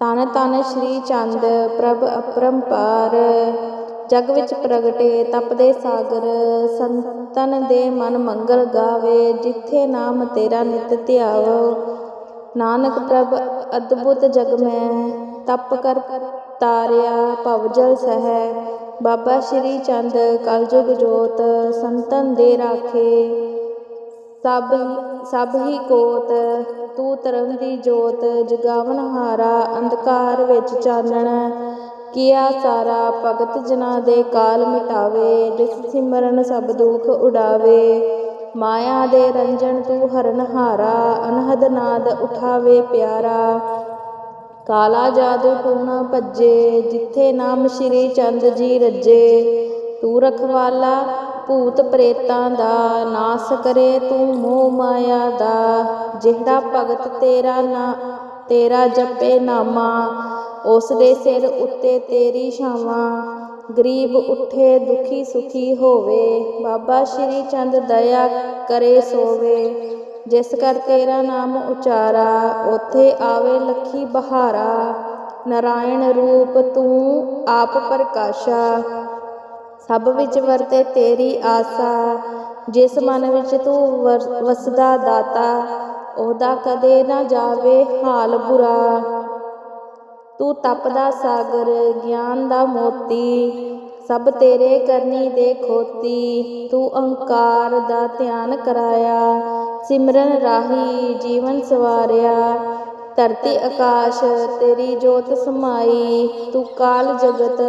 ਤਨ ਤਨ ਸ੍ਰੀ ਚੰਦ ਪ੍ਰਭ ਅਪਰੰਪਾਰ, ਜਗ ਵਿੱਚ ਪ੍ਰਗਟੇ ਤਪਦੇ ਸਾਗਰ, ਸੰਤਨ ਦੇ ਮਨ ਮੰਗਲ ਗਾਵੇ, ਜਿੱਥੇ ਨਾਮ ਤੇਰਾ ਨਿਤ ਧਿਆਵੋ ਨਾਨਕ ਪ੍ਰਭ, ਅਦਭੁਤ ਜਗ ਮੈਂ, ਤਪ ਕਰ ਤਾਰਿਆ ਭਵਜਲ ਸਹਿ। ਬਾਬਾ ਸ਼੍ਰੀ ਚੰਦ ਕਲਯੁਗ ਜੋਤ, ਸੰਤਨ ਦੇ ਰਾਖੇ। ਸਭ ਸਭ ਹੀ ਕੋਤ ਤੂੰ ਧਰਮ ਦੀ ਜੋਤ ਜਗਾਵਨ ਹਾਰਾ, ਅੰਧਕਾਰ ਵਿੱਚ ਚਾਨਣ। ਕੀਆ ਸਾਰਾ ਭਗਤ ਜਨਾ ਦੇ ਕਾਲ ਮਿਟਾਵੇ, ਜਿਸ ਸਿਮਰਨ ਸਭ ਦੁਖ ਉਡਾਵੇ। ਮਾਇਆ ਦੇ ਰੰਜਨ ਤੂੰ ਹਰਨ ਹਾਰਾ, ਅਨਹਦ ਨਾਦ ਉਠਾਵੇ ਪਿਆਰਾ। ਕਾਲਾ ਜਾਦੂ ਟੂਣਾ ਭੱਜੇ, ਜਿੱਥੇ ਨਾਮ ਸ਼੍ਰੀ ਚੰਦ ਜੀ ਰੱਜੇ। ਤੂੰ ਰਖਵਾਲਾ ਭੂਤ ਪ੍ਰੇਤਾਂ ਦਾ ਨਾਸ ਕਰੇ ਤੂੰ ਮੋਹ ਮਾਇਆ ਦਾ। ਜਿਹੜਾ ਭਗਤ ਤੇਰਾ ਨਾ, ਤੇਰਾ ਜਪੇ ਨਾਮਾ ਉਸ ਦੇ ਸਿਰ ਉੱਤੇ ਤੇਰੀ ਛਾਵਾਂ। ਗਰੀਬ ਉੱਠੇ ਦੁਖੀ ਸੁਖੀ ਹੋਵੇ, ਬਾਬਾ ਸ਼੍ਰੀ ਚੰਦ ਦਇਆ ਕਰੇ ਸੋਵੇ। ਜਿਸ ਕਰ ਤੇਰਾ ਨਾਮ ਉਚਾਰਾ, ਉਥੇ ਆਵੇ ਲੱਖੀ ਬਹਾਰਾ। ਨਾਰਾਇਣ ਰੂਪ ਤੂੰ ਆਪ ਪ੍ਰਕਾਸ਼ਾ। ਸਭ ਵਿੱਚ ਵਰਤੇ ਤੇਰੀ ਆਸਾ। ਜਿਸ ਮਨ ਵਿੱਚ ਤੂੰ ਵਸਦਾ ਦਾਤਾ, ਉਹਦਾ ਕਦੇ ਨਾ ਜਾਵੇ ਹਾਲ ਬੁਰਾ। ਤੂੰ ਤਪਦਾ ਸਾਗਰ, ਗਿਆਨ ਦਾ ਮੋਤੀ, ਸਭ ਤੇਰੇ ਕਰਨੀ ਦੇ ਖੋਤੀ। ਤੂੰ ਅਹੰਕਾਰ ਦਾ ਧਿਆਨ ਕਰਾਇਆ, ਸਿਮਰਨ ਰਾਹੀ ਜੀਵਨ ਸਵਾਰਿਆ। ਧਰਤੀ ਆਕਾਸ਼ ਤੇਰੀ ਜੋਤ ਸਮਾਈ, ਤੂੰ ਕਾਲ ਜਗਤ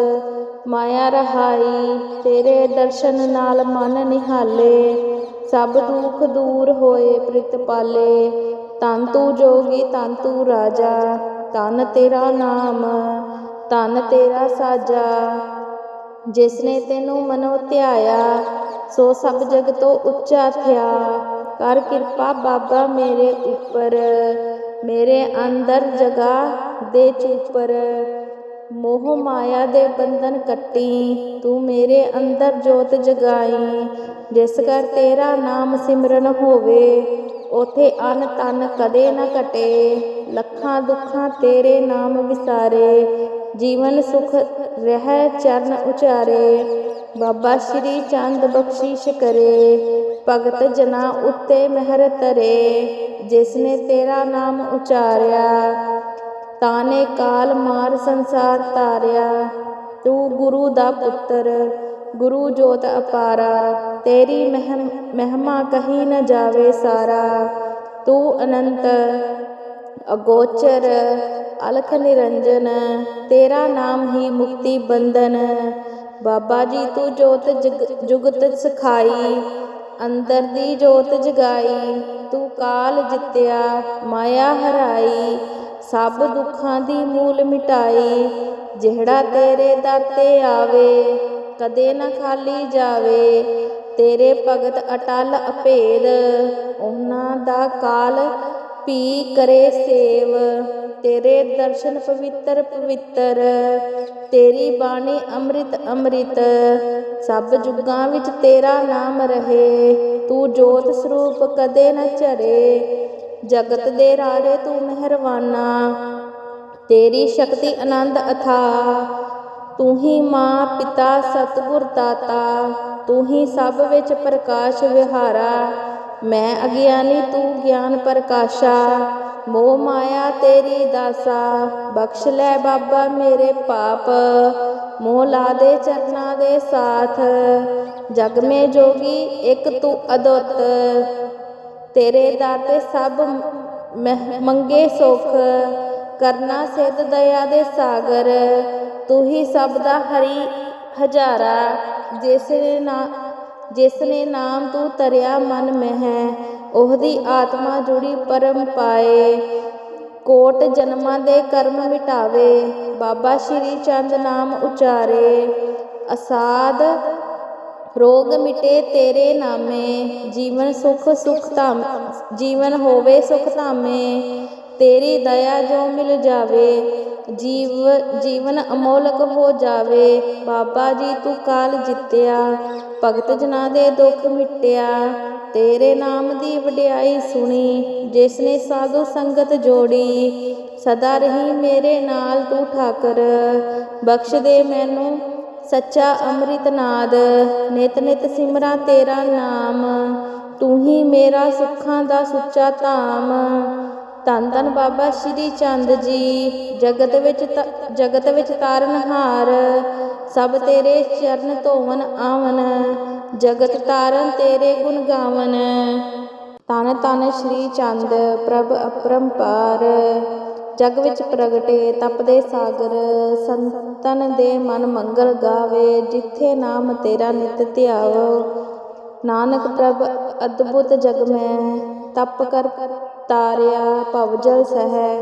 ਮਾਇਆ ਰਹਾਈ, ਤੇਰੇ ਦਰਸ਼ਨ ਨਾਲ ਮਨ ਨਿਹਾਲੇ। ਸਭ ਦੁੱਖ ਦੂਰ ਹੋਏ ਪ੍ਰਿਤ ਪਾਲੇ। ਤਨ ਤੂੰ ਜੋਗੀ ਤਨ ਤੂੰ ਰਾਜਾ। ਤਨ ਤੇਰਾ ਨਾਮ ਤਨ ਤੇਰਾ ਸਾਜਾ। ਜਿਸਨੇ ਤੈਨੂੰ ਮਨੋ ਧਿਆਇਆ, ਸੋ ਸਭ ਜਗ ਤੋਂ ਉੱਚਾ ਥਿਆ। ਕਰ ਕਿਰਪਾ ਬਾਬਾ ਮੇਰੇ ਉੱਪਰ। ਮੇਰੇ ਅੰਦਰ ਜਗਾ ਦੇ ਚੁੱਪਰ। ਮੋਹ ਮਾਇਆ ਦੇ ਬੰਧਨ ਕੱਟੀ, ਤੂੰ ਮੇਰੇ ਅੰਦਰ ਜੋਤ ਜਗਾਈ। ਜਿਸ ਕਰ ਤੇਰਾ ਨਾਮ ਸਿਮਰਨ ਹੋਵੇ, ਉਥੇ ਅਨ ਤਨ ਕਦੇ ਨਾ ਘਟੇ। ਲੱਖਾਂ ਦੁੱਖਾਂ ਤੇਰੇ ਨਾਮ ਵਿਸਾਰੇ, ਜੀਵਨ ਸੁਖ ਰਹਿ ਚਰਨ ਉਚਾਰੇ। ਬਾਬਾ ਸ਼੍ਰੀ ਚੰਦ ਬਖਸ਼ਿਸ਼ ਕਰੇ, ਭਗਤ ਜਨਾ ਉੱਤੇ ਮਹਿਰ ਤਰੇ ਜਿਸ ਨੇ ਤੇਰਾ ਨਾਮ ਉਚਾਰਿਆ ਤਾਨੇ ਕਾਲ ਮਾਰ ਸੰਸਾਰ ਤਾਰਿਆ ਤੂੰ ਗੁਰੂ ਦਾ ਪੁੱਤਰ, ਗੁਰੂ ਜੋਤ ਅਪਾਰਾ, ਤੇਰੀ ਮਹਿਮ, ਮਹਿਮਾ ਕਹੀ ਨ ਜਾਵੇ ਸਾਰਾ। ਤੂੰ ਅਨੰਤ, ਅਗੋਚਰ, ਅਲਖ ਨਿਰੰਜਨ, ਤੇਰਾ ਨਾਮ ਹੀ ਮੁਕਤੀ ਬੰਧਨ। ਬਾਬਾ ਜੀ ਤੂੰ ਜੋਤ ਜਗ- ਜੁਗਤ ਸਿਖਾਈ, ਅੰਦਰ ਦੀ ਜੋਤ ਜਗਾਈ, ਤੂੰ ਕਾਲ ਜਿੱਤਿਆ, ਮਾਇਆ ਹਰਾਈ। ਸਭ ਦੁੱਖਾਂ ਦੀ ਮੂਲ ਮਿਟਾਈ, ਜਿਹੜਾ ਤੇਰੇ ਦਰ ਤੇ ਆਵੇ, ਕਦੇ ਨਾ ਖਾਲੀ ਜਾਵੇ। ਤੇਰੇ ਭਗਤ ਅਟਲ ਅਭੇਦ, ਉਹਨਾਂ ਦਾ ਕਾਲ ਪੀ ਕਰੇ ਸੇਵ। ਤੇਰੇ ਦਰਸ਼ਨ ਪਵਿੱਤਰ ਪਵਿੱਤਰ, ਤੇਰੀ ਬਾਣੀ ਅੰਮ੍ਰਿਤ ਅੰਮ੍ਰਿਤ। ਸਭ ਜੁਗਾਂ ਵਿੱਚ ਤੇਰਾ ਨਾਮ ਰਹੇ, ਤੂੰ ਜੋਤ ਸਰੂਪ ਕਦੇ ਨਾ ਝਰੇ ਜਗਤ ਦੇ ਰਾਜੇ ਤੂੰ ਮਹਿਰਵਾਨਾ ਤੇਰੀ ਸ਼ਕਤੀ ਆਨੰਦ ਅਥਾ। ਤੂੰ ਹੀ ਮਾਂ, ਪਿਤਾ, ਸਤਿਗੁਰ, ਦਾਤਾ। ਤੂੰ ਹੀ ਸਭ ਵਿੱਚ ਪ੍ਰਕਾਸ਼ ਵਿਹਾਰਾ। ਮੈਂ ਅਗਿਆਨੀ, ਤੂੰ ਗਿਆਨ ਪ੍ਰਕਾਸ਼ਾ। ਮੋਹ ਮਾਇਆ ਤੇਰੀ ਦਾਸਾ। ਬਖਸ਼ ਲੈ ਬਾਬਾ ਮੇਰੇ ਪਾਪ। ਮੋਹ ਲਾ ਦੇ ਚਰਨਾਂ ਦੇ ਸਾਥ। ਜਗ ਮੇ ਜੋਗੀ, ਇੱਕ ਤੂੰ ਅਦੁੱਤ। ਤੇਰੇ ਦਰ ਤੇ ਸਭ ਮਹਿ- ਮੰਗੇ ਸੁਖ, ਕਰਨਾ ਸਿੱਧ ਦਇਆ ਦੇ ਸਾਗਰ। ਤੂੰ ਹੀ ਸਭ ਦਾ ਹਰੀ ਹਜ਼ਾਰਾ ਜਿਸ ਨੇ ਨਾ ਜਿਸ ਨੇ ਨਾਮ ਤੂੰ ਤਰਿਆ ਮਨ ਮਹਿ, ਉਹਦੀ ਆਤਮਾ ਜੁੜੀ ਪਰਮ ਪਾਏ। ਕੋਟ ਜਨਮਾਂ ਦੇ ਕਰਮ ਮਿਟਾਵੇ, ਬਾਬਾ ਸ਼੍ਰੀ ਚੰਦ ਨਾਮ ਉਚਾਰੇ। ਅਸਾਦ ਰੋਗ ਮਿਟੇ ਤੇਰੇ ਨਾਮੇ, ਜੀਵਨ ਸੁਖ ਸੁਖ ਧਾਮ, ਜੀਵਨ ਹੋਵੇ ਸੁਖ ਧਾਮੇ, ਤੇਰੀ ਦਇਆ ਜੋ ਮਿਲ ਜਾਵੇ, ਜੀਵ, ਜੀਵਨ ਅਮੋਲਕ ਹੋ ਜਾਵੇ, ਬਾਬਾ ਜੀ ਤੂੰ ਕਾਲ ਜਿੱਤਿਆ, ਭਗਤ ਜਨਾਂ ਦੇ ਦੁੱਖ ਮਿਟਿਆ, ਤੇਰੇ ਨਾਮ ਦੀ ਵਡਿਆਈ ਸੁਣੀ, ਜਿਸ ਨੇ ਸਾਧੂ ਸੰਗਤ ਜੋੜੀ, ਸਦਾ ਰਹੀ ਮੇਰੇ ਨਾਲ ਤੂੰ ਠਾਕਰ, ਬਖਸ਼ ਦੇ ਮੈਨੂੰ ਸੱਚਾ ਅੰਮ੍ਰਿਤ ਨਾਦ, ਨਿਤ ਨਿਤ ਸਿਮਰਾਂ ਤੇਰਾ ਨਾਮ, ਤੂੰ ਹੀ ਮੇਰਾ ਸੁੱਖਾਂ ਦਾ ਸੁੱਚਾ ਧਾਮ। ਧੰਨ ਧੰਨ ਬਾਬਾ ਸ਼੍ਰੀ ਚੰਦ ਜੀ, ਜਗਤ ਵਿੱਚ ਤ- ਜਗਤ ਵਿੱਚ ਤਾਰਨਹਾਰ ਸਭ ਤੇਰੇ ਚਰਨ ਧੋਵਨ ਆਵਨ, ਜਗਤ ਤਾਰਨ ਤੇਰੇ ਗੁਣ ਗਾਵਨ। ਤਨ ਤਨ ਸ਼੍ਰੀ ਚੰਦ, ਪ੍ਰਭ ਅਪਰੰਪਾਰ। ਜਗ ਵਿੱਚ ਪ੍ਰਗਟੇ ਤਪਦੇ ਸਾਗਰ, ਸੰਤਨ ਦੇ ਮਨ ਮੰਗਲ ਗਾਵੇ, ਜਿੱਥੇ ਨਾਮ ਤੇਰਾ ਨਿਤ ਧਿਆਵੋ। ਨਾਨਕ ਪ੍ਰਭ, ਅਦਭੁਤ ਜਗ ਮੈਂ, ਤਪ ਕਰ ਤਾਰਿਆ ਭਵਜਲ ਸਹਿ।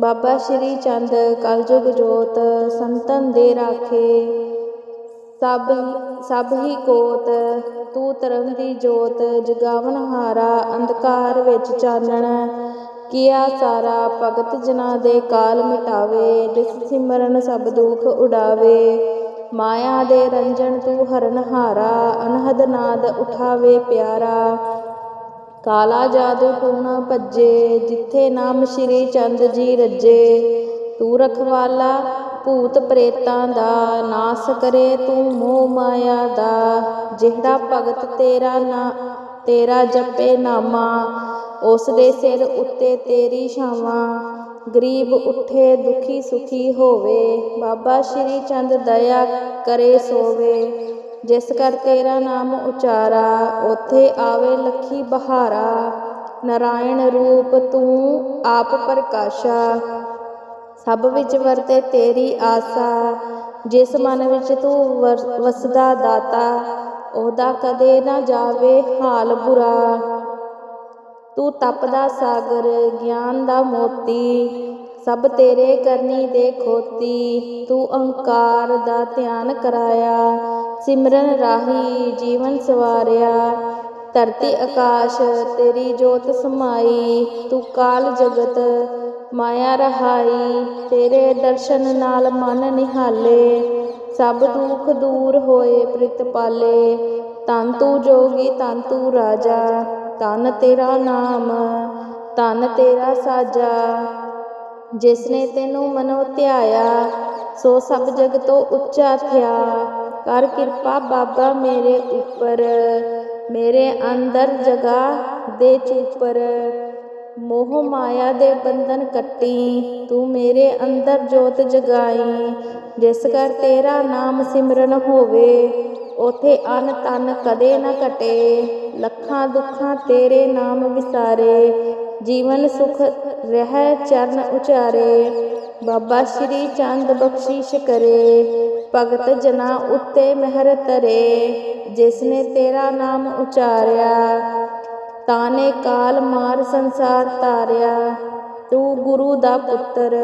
ਬਾਬਾ ਸ਼੍ਰੀ ਚੰਦ ਕਲਯੁਗ ਜੋਤ, ਸੰਤਨ ਦੇ ਰਾਖੇ। ਸਭ ਸਭ ਹੀ ਕੋਤ ਤੂੰ ਧਰਮ ਦੀ ਜੋਤ, ਜਗਾਵਨ ਹਾਰਾ, ਅੰਧਕਾਰ ਵਿੱਚ ਚਾਨਣ। ਕੀਆ ਸਾਰਾ ਭਗਤ ਜਨਾਂ ਦੇ ਕਾਲ ਮਿਟਾਵੇ, ਜਿਸ ਸਿਮਰਨ ਸਭ ਦੁੱਖ ਉਡਾਵੇ। ਮਾਇਆ ਦੇ ਰੰਜਨ ਤੂੰ ਹਰਨ ਹਾਰਾ, ਅਨਹਦ ਨਾਦ ਉਠਾਵੇ ਪਿਆਰਾ। ਕਾਲਾ ਜਾਦੂ ਟੂਣਾ ਭੱਜੇ, ਜਿੱਥੇ ਨਾਮ ਸ਼੍ਰੀ ਚੰਦ ਜੀ ਰੱਜੇ। ਤੂੰ ਰਖਵਾਲਾ ਭੂਤ ਪ੍ਰੇਤਾਂ ਦਾ, ਨਾਸ ਕਰੇ ਤੂੰ ਮੋਹ ਮਾਇਆ ਦਾ। ਜਿਹੜਾ ਭਗਤ ਤੇਰਾ ਨਾ, ਤੇਰਾ ਜਪੇ ਨਾਮਾ ਉਸ ਦੇ ਸਿਰ ਉੱਤੇ ਤੇਰੀ ਛਾਵਾਂ, ਗਰੀਬ ਉੱਠੇ ਦੁਖੀ ਸੁਖੀ ਹੋਵੇ, ਬਾਬਾ ਸ਼੍ਰੀ ਚੰਦ ਦਇਆ ਕਰੇ ਸੋਵੇ, ਜਿਸ ਕਰ ਤੇਰਾ ਨਾਮ ਉਚਾਰਾ, ਉਥੇ ਆਵੇ ਲੱਖੀ ਬਹਾਰਾ, ਨਾਰਾਇਣ ਰੂਪ ਤੂੰ ਆਪ ਪ੍ਰਕਾਸ਼ਾ। ਸਭ ਵਿੱਚ ਵਰਤੇ ਤੇਰੀ ਆਸਾ, ਜਿਸ ਮਨ ਵਿੱਚ ਤੂੰ ਵਰ- ਵਸਦਾ ਦਾਤਾ, ਉਹਦਾ ਕਦੇ ਨਾ ਜਾਵੇ ਹਾਲ ਬੁਰਾ। ਤੂੰ ਤਪਦਾ ਸਾਗਰ, ਗਿਆਨ ਦਾ ਮੋਤੀ, ਸਭ ਤੇਰੇ ਕਰਨੀ ਦੇ ਖੋਤੀ। ਤੂੰ ਅਹੰਕਾਰ ਦਾ ਧਿਆਨ ਕਰਾਇਆ, ਸਿਮਰਨ ਰਾਹੀ ਜੀਵਨ ਸਵਾਰਿਆ। ਧਰਤੀ ਆਕਾਸ਼ ਤੇਰੀ ਜੋਤ ਸਮਾਈ, ਤੂੰ ਕਾਲ ਜਗਤ ਮਾਇਆ ਰਹਾਈ। ਤੇਰੇ ਦਰਸ਼ਨ ਨਾਲ ਮਨ ਨਿਹਾਲੇ, ਸਭ ਦੁੱਖ ਦੂਰ ਹੋਏ ਪ੍ਰਿਤ ਪਾਲੇ ਤਨ ਤੂੰ ਜੋਗੀ ਤਨ ਤੂੰ ਰਾਜਾ। ਤਨ ਤੇਰਾ ਨਾਮ ਤਨ ਤੇਰਾ ਸਾਜਾ। ਜਿਸ ਨੇ ਤੈਨੂੰ ਮਨੋ ਧਿਆਇਆ, ਸੋ ਸਭ ਜਗ ਤੋਂ ਉੱਚਾ ਥਿਆ। ਕਰ ਕਿਰਪਾ ਬਾਬਾ ਮੇਰੇ ਉੱਪਰ, ਮੇਰੇ ਅੰਦਰ ਜਗਾ ਦੇ ਚੁੱਪਰ। ਮੋਹ ਮਾਇਆ ਦੇ ਬੰਧਨ ਕੱਟੀ, ਤੂੰ ਮੇਰੇ ਅੰਦਰ ਜੋਤ ਜਗਾਈ। ਜਿਸ ਕਰ ਤੇਰਾ ਨਾਮ ਸਿਮਰਨ ਹੋਵੇ ਉਥੇ ਅਨ ਤਨ ਕਦੇ ਨਾ ਘਟੇ, ਲੱਖਾਂ ਦੁੱਖਾਂ ਤੇਰੇ ਨਾਮ ਵਿਸਾਰੇ, ਜੀਵਨ ਸੁਖ ਰਹਿ ਚਰਨ ਉਚਾਰੇ, ਬਾਬਾ ਸ਼੍ਰੀ ਚੰਦ ਬਖਸ਼ਿਸ਼ ਕਰੇ, ਭਗਤ ਜਨਾ ਉੱਤੇ ਮਹਿਰ ਤਰੇ ਜਿਸਨੇ ਤੇਰਾ ਨਾਮ ਉਚਾਰਿਆ, ਤਾਨੇ ਕਾਲ ਮਾਰ ਸੰਸਾਰ ਤਾਰਿਆ ਤੂੰ ਗੁਰੂ ਦਾ ਪੁੱਤਰ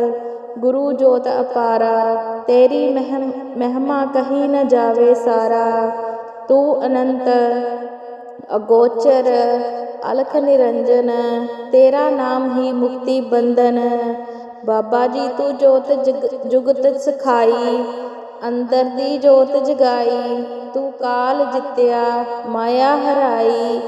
ਗੁਰੂ ਜੋਤ ਅਪਾਰਾ, ਤੇਰੀ ਮਹਿਮ, ਮਹਿਮਾ ਕਹੀ ਨ ਜਾਵੇ ਸਾਰਾ। ਤੂੰ ਅਨੰਤ, ਅਗੋਚਰ, ਅਲਖ ਨਿਰੰਜਨ, ਤੇਰਾ ਨਾਮ ਹੀ ਮੁਕਤੀ ਬੰਧਨ। ਬਾਬਾ ਜੀ, ਤੂੰ ਜੋਤ ਜਗ- ਜੁਗਤ ਸਿਖਾਈ, ਅੰਦਰ ਦੀ ਜੋਤ ਜਗਾਈ। ਤੂੰ ਕਾਲ ਜਿੱਤਿਆ, ਮਾਇਆ ਹਰਾਈ,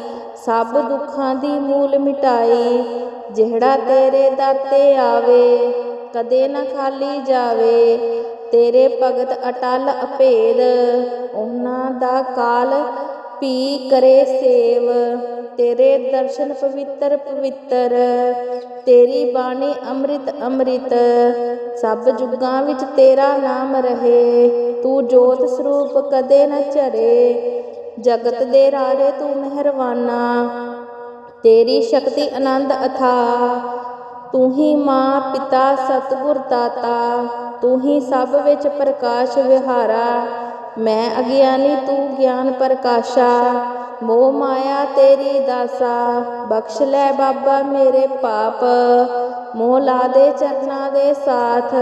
ਸਭ ਦੁੱਖਾਂ ਦੀ ਮੂਲ ਮਿਟਾਈ। ਜਿਹੜਾ ਤੇਰੇ ਦਰ ਤੇ ਆਵੇ ਕਦੇ ਨਾ ਖਾਲੀ ਜਾਵੇ। ਤੇਰੇ ਭਗਤ ਅਟਲ ਅਭੇਦ, ਉਹਨਾਂ ਦਾ ਕਾਲ ਪੀ ਕਰੇ ਸੇਵ। ਤੇਰੇ ਦਰਸ਼ਨ ਪਵਿੱਤਰ ਪਵਿੱਤਰ, ਤੇਰੀ ਬਾਣੀ ਅੰਮ੍ਰਿਤ ਅੰਮ੍ਰਿਤ। ਸਭ ਜੁਗਾਂ ਵਿੱਚ ਤੇਰਾ ਨਾਮ ਰਹੇ, ਤੂੰ ਜੋਤ ਸਰੂਪ ਕਦੇ ਨਾ ਝਰੇ ਜਗਤ ਦੇ ਰਾਜੇ ਤੂੰ ਮਿਹਰਵਾਨਾ ਤੇਰੀ ਸ਼ਕਤੀ ਆਨੰਦ ਅਥਾ। ਤੂੰ ਹੀ ਮਾਂ, ਪਿਤਾ, ਸਤਿਗੁਰ, ਦਾਤਾ। ਤੂੰ ਹੀ ਸਭ ਵਿੱਚ ਪ੍ਰਕਾਸ਼ ਵਿਹਾਰਾ। ਮੈਂ ਅਗਿਆਨੀ, ਤੂੰ ਗਿਆਨ ਪ੍ਰਕਾਸ਼ਾ। ਮੋਹ ਮਾਇਆ ਤੇਰੀ ਦਾਸਾ। ਬਖਸ਼ ਲੈ ਬਾਬਾ ਮੇਰੇ ਪਾਪ। ਮੋਹ ਲਾ ਦੇ ਚਰਨਾਂ ਦੇ ਸਾਥ।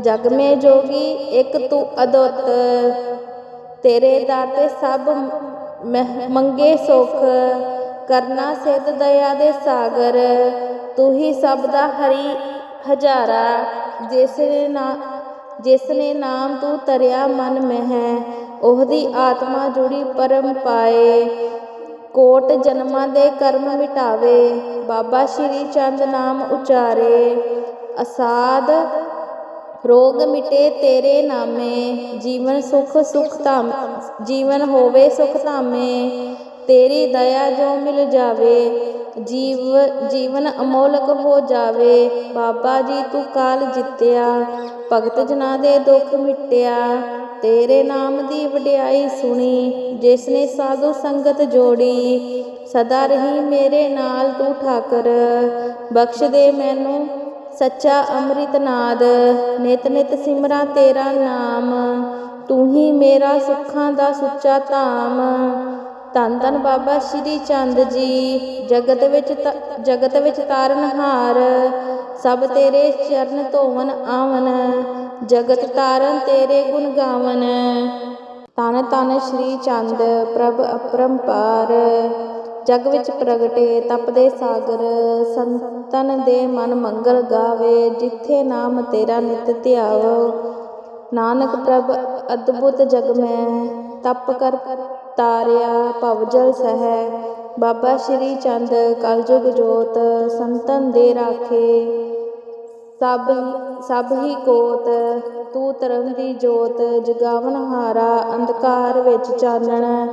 ਜਗ ਮੇ ਜੋਗੀ, ਇੱਕ ਤੂੰ ਅਦੁੱਤ। ਤੇਰੇ ਦਾਤੇ ਸਭ ਮਹਿ- ਮੰਗੇ ਸੁਖ। ਕਰਨਾ ਸਿੱਧ ਦਇਆ ਦੇ ਸਾਗਰ। ਤੂੰ ਹੀ ਸਭ ਦਾ ਹਰੀ ਹਜ਼ਾਰਾ। ਜਿਸ ਨੇ ਨਾ ਜਿਸ ਨੇ ਨਾਮ ਤੂੰ ਤਰਿਆ ਮਨ ਮਹਿ, ਉਹਦੀ ਆਤਮਾ ਜੁੜੀ ਪਰਮ ਪਾਏ। ਕੋਟ ਜਨਮਾਂ ਦੇ ਕਰਮ ਮਿਟਾਵੇ ਬਾਬਾ ਸ਼੍ਰੀ ਚੰਦ ਨਾਮ ਉਚਾਰੇ। ਅਸਾਦ ਰੋਗ ਮਿਟੇ ਤੇਰੇ ਨਾਮੇ, ਜੀਵਨ ਸੁਖ ਸੁਖ ਧਾਮ, ਜੀਵਨ ਹੋਵੇ ਸੁਖ ਧਾਮੇ। ਤੇਰੀ ਦਇਆ ਜੋ ਮਿਲ ਜਾਵੇ, ਜੀਵ, ਜੀਵਨ ਅਮੋਲਕ ਹੋ ਜਾਵੇ। ਬਾਬਾ ਜੀ, ਤੂੰ ਕਾਲ ਜਿੱਤਿਆ, ਭਗਤ ਜਨਾਂ ਦੇ ਦੁੱਖ ਮਿਟਿਆ। ਤੇਰੇ ਨਾਮ ਦੀ ਵਡਿਆਈ ਸੁਣੀ ਜਿਸ ਨੇ ਸਾਧੂ ਸੰਗਤ ਜੋੜੀ। ਸਦਾ ਰਹੀ ਮੇਰੇ ਨਾਲ ਤੂੰ ਠਾਕਰ, ਬਖਸ਼ ਦੇ ਮੈਨੂੰ ਸੱਚਾ ਅੰਮ੍ਰਿਤ ਨਾਦ। ਨਿਤ ਨਿਤ ਸਿਮਰਾਂ ਤੇਰਾ ਨਾਮ, ਤੂੰ ਹੀ ਮੇਰਾ ਸੁੱਖਾਂ ਦਾ ਸੁੱਚਾ ਧਾਮ। ਧੰਨ ਧੰਨ ਬਾਬਾ ਸ਼੍ਰੀ ਚੰਦ ਜੀ। ਜਗਤ ਵਿੱਚ ਤ- ਜਗਤ ਵਿੱਚ ਤਾਰਨਹਾਰ ਸਭ ਤੇਰੇ ਚਰਨ ਧੋਵਨ ਆਵਨ। ਜਗਤ ਤਾਰਨ ਤੇਰੇ ਗੁਣ ਗਾਵਨ। ਤਨ ਤਨ ਸ਼੍ਰੀ ਚੰਦ, ਪ੍ਰਭ ਅਪਰੰਪਾਰ। ਜਗ ਵਿੱਚ ਪ੍ਰਗਟੇ, ਤਪਦੇ ਸਾਗਰ। ਸੰਤਨ ਦੇ ਮਨ ਮੰਗਲ ਗਾਵੇ, ਜਿੱਥੇ ਨਾਮ ਤੇਰਾ ਨਿਤ ਧਿਆਵੋ। ਨਾਨਕ ਪ੍ਰਭ, ਅਦਭੁਤ ਜਗ ਮੈਂ, ਤਪ ਕਰ ਤਾਰਿਆ ਭਵਜਲ ਸਹਿ। ਬਾਬਾ ਸ਼੍ਰੀ ਚੰਦ ਕਲਯੁਗ ਜੋਤ ਸੰਤਨ ਦੇ ਰਾਖੇ। ਸਭ ਸਭ ਹੀ ਕੋਤ, ਤੂੰ ਧਰਮ ਦੀ ਜੋਤ, ਜਗਾਵਨ ਹਾਰਾ, ਅੰਧਕਾਰ ਵਿੱਚ ਚਾਨਣ।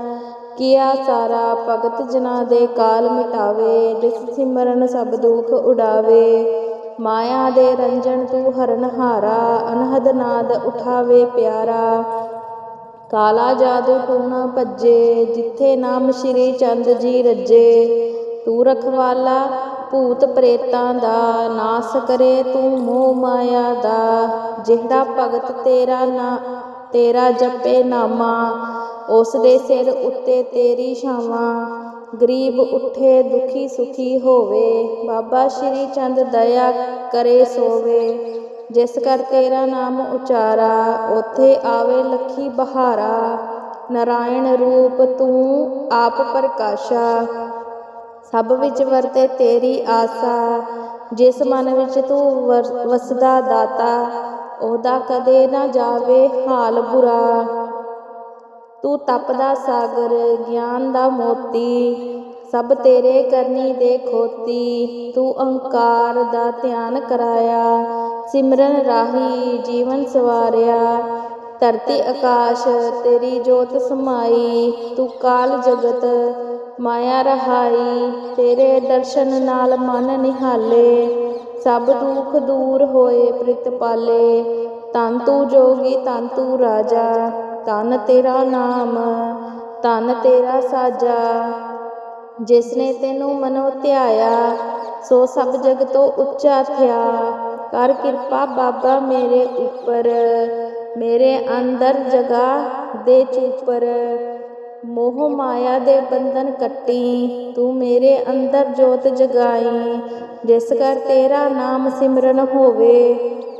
ਕੀਆ ਸਾਰਾ ਭਗਤ ਜਨਾ ਦੇ ਕਾਲ ਮਿਟਾਵੇ, ਜਿਸ ਸਿਮਰਨ ਸਭ ਦੁੱਖ ਉਡਾਵੇ। ਮਾਇਆ ਦੇ ਰੰਜਨ ਤੂੰ ਹਰਨ ਹਾਰਾ, ਅਨਹਦ ਨਾਦ ਉਠਾਵੇ ਪਿਆਰਾ। ਕਾਲਾ ਜਾਦੂ ਟੂਣਾ ਭੱਜੇ, ਜਿੱਥੇ ਨਾਮ ਸ਼੍ਰੀ ਚੰਦ ਜੀ ਰੱਜੇ। ਤੂੰ ਰਖਵਾਲਾ ਭੂਤ ਪ੍ਰੇਤਾਂ ਦਾ ਨਾਸ ਕਰੇ ਤੂੰ ਮੋਹ ਮਾਇਆ ਦਾ। ਜਿਹੜਾ ਭਗਤ ਤੇਰਾ ਨਾ, ਤੇਰਾ ਜਪੇ ਨਾਮਾ, ਉਸ ਦੇ ਸਿਰ ਉੱਤੇ ਤੇਰੀ ਛਾਵਾਂ। ਗਰੀਬ ਉੱਠੇ ਦੁਖੀ ਸੁਖੀ ਹੋਵੇ, ਬਾਬਾ ਸ਼੍ਰੀ ਚੰਦ ਦਇਆ ਕਰੇ ਸੋਵੇ। ਜਿਸ ਕਰ ਤੇਰਾ ਨਾਮ ਉਚਾਰਾ, ਉਥੇ ਆਵੇ ਲੱਖੀ ਬਹਾਰਾ। ਨਾਰਾਇਣ ਰੂਪ ਤੂੰ ਆਪ ਪ੍ਰਕਾਸ਼ਾ। ਸਭ ਵਿੱਚ ਵਰਤੇ ਤੇਰੀ ਆਸਾ। ਜਿਸ ਮਨ ਵਿੱਚ ਤੂੰ ਵਰ- ਵਸਦਾ ਦਾਤਾ, ਉਹਦਾ ਕਦੇ ਨਾ ਜਾਵੇ ਹਾਲ ਬੁਰਾ। ਤੂੰ ਤਪਦਾ ਸਾਗਰ, ਗਿਆਨ ਦਾ ਮੋਤੀ। ਸਭ ਤੇਰੇ ਕਰਨੀ ਦੇ ਖੋਤੀ, ਤੂੰ ਅਹੰਕਾਰ ਦਾ ਧਿਆਨ ਕਰਾਇਆ, ਸਿਮਰਨ ਰਾਹੀ ਜੀਵਨ ਸਵਾਰਿਆ। ਧਰਤੀ ਆਕਾਸ਼ ਤੇਰੀ ਜੋਤ ਸਮਾਈ, ਤੂੰ ਕਾਲ ਜਗਤ ਮਾਇਆ ਰਹਾਈ, ਤੇਰੇ ਦਰਸ਼ਨ ਨਾਲ ਮਨ ਨਿਹਾਲੇ। ਸਭ ਦੁੱਖ ਦੂਰ ਹੋਏ ਪ੍ਰਿਤ ਪਾਲੇ ਤਨ ਤੂੰ ਜੋਗੀ ਤਨ ਤੂੰ ਰਾਜਾ ਤਨ ਤੇਰਾ ਨਾਮ ਤਨ ਤੇਰਾ ਸਾਜਾ। ਜਿਸ ਨੇ ਤੈਨੂੰ ਮਨੋ ਧਿਆਇਆ, ਸੋ ਸਭ ਜਗ ਤੋਂ ਉੱਚਾ ਥਿਆ। ਕਰ ਕਿਰਪਾ ਬਾਬਾ ਮੇਰੇ ਉੱਪਰ, ਮੇਰੇ ਅੰਦਰ ਜਗਾ ਦੇ ਚੁੱਪਰ। ਮੋਹ ਮਾਇਆ ਦੇ ਬੰਧਨ ਕੱਟੀ, ਤੂੰ ਮੇਰੇ ਅੰਦਰ ਜੋਤ ਜਗਾਈ। ਜਿਸ ਕਰ ਤੇਰਾ ਨਾਮ ਸਿਮਰਨ ਹੋਵੇ,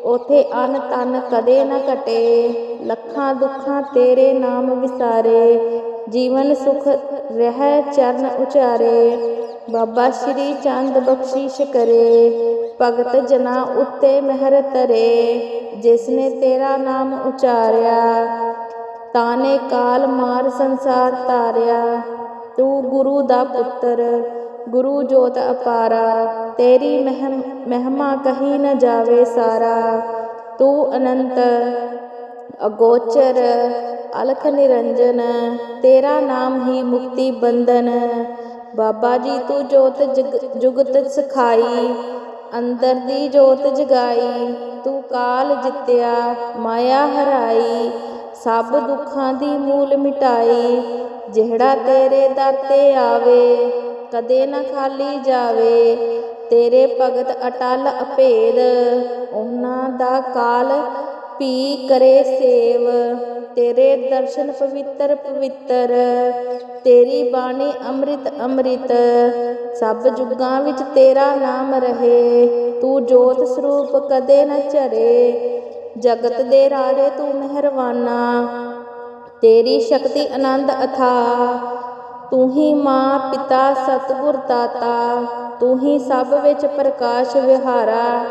ਉਥੇ ਅਨ ਤਨ ਕਦੇ ਨਾ ਘਟੇ। ਲੱਖਾਂ ਦੁੱਖਾਂ ਤੇਰੇ ਨਾਮ ਵਿਸਾਰੇ। ਜੀਵਨ ਸੁਖ ਰਹਿ ਚਰਨ ਉਚਾਰੇ। ਬਾਬਾ ਸ਼੍ਰੀ ਚੰਦ ਬਖਸ਼ਿਸ਼ ਕਰੇ, ਭਗਤ ਜਨਾ ਉੱਤੇ ਮਹਿਰ ਤਰੇ ਜਿਸ ਨੇ ਤੇਰਾ ਨਾਮ ਉਚਾਰਿਆ, ਤਾਨੇ ਕਾਲ ਮਾਰ ਸੰਸਾਰ ਤਾਰਿਆ ਤੂੰ ਗੁਰੂ ਦਾ ਪੁੱਤਰ, ਗੁਰੂ ਜੋਤ ਅਪਾਰਾ, ਤੇਰੀ ਮਹਿਮ, ਮਹਿਮਾ ਕਹੀ ਨ ਜਾਵੇ ਸਾਰਾ। ਤੂੰ ਅਨੰਤ ਅਗੋਚਰ ਅਲਖ ਨਿਰੰਜਨ, ਤੇਰਾ ਨਾਮ ਹੀ ਮੁਕਤੀ ਬੰਧਨ। ਬਾਬਾ ਜੀ, ਤੂੰ ਜੋਤ ਜਗ- ਜੁਗਤ ਸਖਾਈ, ਅੰਦਰ ਦੀ ਜੋਤ ਜਗਾਈ। ਤੂੰ ਕਾਲ ਜਿੱਤਿਆ, ਮਾਇਆ ਹਰਾਈ। ਸਭ ਦੁੱਖਾਂ ਦੀ ਮੂਲ ਮਿਟਾਈ। ਜਿਹੜਾ ਤੇਰੇ ਦਾਤੇ ਆਵੇ, ਕਦੇ ਨਾ ਖਾਲੀ ਜਾਵੇ। ਤੇਰੇ ਭਗਤ ਅਟਲ ਅਭੇਦ, ਉਹਨਾਂ ਦਾ ਕਾਲ ਪੀ ਕਰੇ ਸੇਵ। ਤੇਰੇ ਦਰਸ਼ਨ ਪਵਿੱਤਰ ਪਵਿੱਤਰ। ਤੇਰੀ ਬਾਣੀ ਅੰਮ੍ਰਿਤ ਅੰਮ੍ਰਿਤ। ਸਭ ਜੁਗਾਂ ਵਿੱਚ ਤੇਰਾ ਨਾਮ ਰਹੇ। ਤੂੰ ਜੋਤ ਸਰੂਪ ਕਦੇ ਨਾ ਝਰੇ ਜਗਤ ਦੇ ਰਾੜੇ ਤੂੰ ਮਿਹਰਵਾਨਾ। ਤੇਰੀ ਸ਼ਕਤੀ ਆਨੰਦ ਅਥਾ। ਤੂੰ ਹੀ ਮਾਂ, ਪਿਤਾ, ਸਤਿਗੁਰ, ਦਾਤਾ। ਤੂੰ ਹੀ ਸਭ ਵਿੱਚ ਪ੍ਰਕਾਸ਼ ਵਿਹਾਰਾ।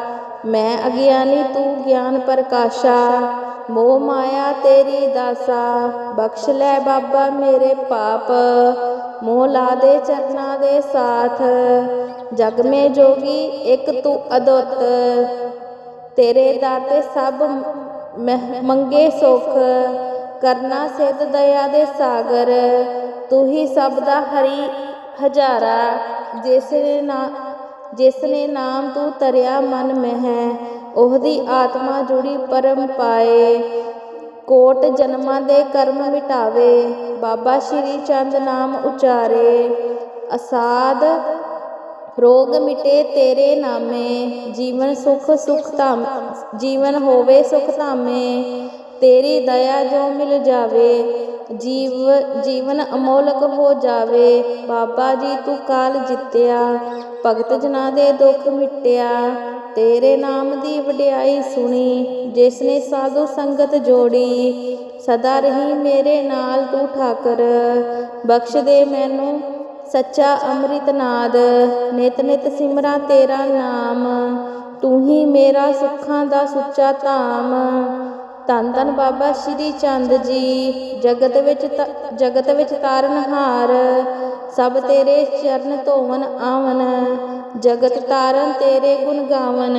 ਮੈਂ ਅਗਿਆਨੀ ਤੂੰ ਗਿਆਨ ਪ੍ਰਕਾਸ਼ਾ, ਮੋਹ ਮਾਇਆ ਤੇਰੀ ਦਾਸਾ, ਬਖਸ਼ ਲੈ ਬਾਬਾ ਮੇਰੇ ਪਾਪ, ਮੋਹ ਲਾ ਦੇ ਚਰਨਾਂ ਦੇ ਸਾਥ, ਜਗ ਮੇ ਜੋਗੀ ਇੱਕ ਤੂੰ ਅਦੁੱਤ, ਤੇਰੇ ਦਰ ਤੇ ਸਭ ਮਹਿ- ਮੰਗੇ ਸੁਖ, ਕਰਨਾ ਸਿੱਧ ਦਇਆ ਦੇ ਸਾਗਰ, ਤੂੰ ਹੀ ਸਭ ਦਾ ਹਰੀ ਹਜ਼ਾਰਾ, ਜਿਸ ਨੇ ਨਾ ਜਿਸ ਨੇ ਨਾਮ ਤੂੰ ਤਰਿਆ ਮਨ ਮਹਿ, ਉਹਦੀ ਆਤਮਾ ਜੁੜੀ ਪਰਮ ਪਾਏ। ਕੋਟ ਜਨਮਾਂ ਦੇ ਕਰਮ ਮਿਟਾਵੇ ਬਾਬਾ ਸ਼੍ਰੀ ਚੰਦ ਨਾਮ ਉਚਾਰੇ। ਅਸਾਦ ਰੋਗ ਮਿਟੇ ਤੇਰੇ ਨਾਮੇ, ਜੀਵਨ ਸੁਖ ਸੁਖ ਧਾਮ, ਜੀਵਨ ਹੋਵੇ ਸੁਖ ਧਾਮੇ। ਤੇਰੀ ਦਇਆ ਜੋ ਮਿਲ ਜਾਵੇ, ਜੀਵ, ਜੀਵਨ ਅਮੋਲਕ ਹੋ ਜਾਵੇ। ਬਾਬਾ ਜੀ ਤੂੰ ਕਾਲ ਜਿੱਤਿਆ ਭਗਤ ਜਨਾਂ ਦੇ ਦੁੱਖ ਮਿਟਿਆ, ਤੇਰੇ ਨਾਮ ਦੀ ਵਡਿਆਈ ਸੁਣੀ ਜਿਸ ਨੇ ਸਾਧੂ ਸੰਗਤ ਜੋੜੀ, ਸਦਾ ਰਹੀ ਮੇਰੇ ਨਾਲ ਤੂੰ ਠਾਕਰ, ਬਖਸ਼ ਦੇ ਮੈਨੂੰ ਸੱਚਾ ਅੰਮ੍ਰਿਤ ਨਾਦ, ਨਿਤ ਨਿਤ ਸਿਮਰਾਂ ਤੇਰਾ ਨਾਮ, ਤੂੰ ਹੀ ਮੇਰਾ ਸੁੱਖਾਂ ਦਾ ਸੁੱਚਾ ਧਾਮ। ਧੰਨ ਧੰਨ ਬਾਬਾ ਸ਼੍ਰੀ ਚੰਦ ਜੀ, ਜਗਤ ਵਿੱਚ ਤ- ਜਗਤ ਵਿੱਚ ਤਾਰਨਹਾਰ ਸਭ ਤੇਰੇ ਚਰਨ ਧੋਵਨ ਆਵਨ ਜਗਤ ਤਾਰਨ ਤੇਰੇ ਗੁਣ ਗਾਵਨ।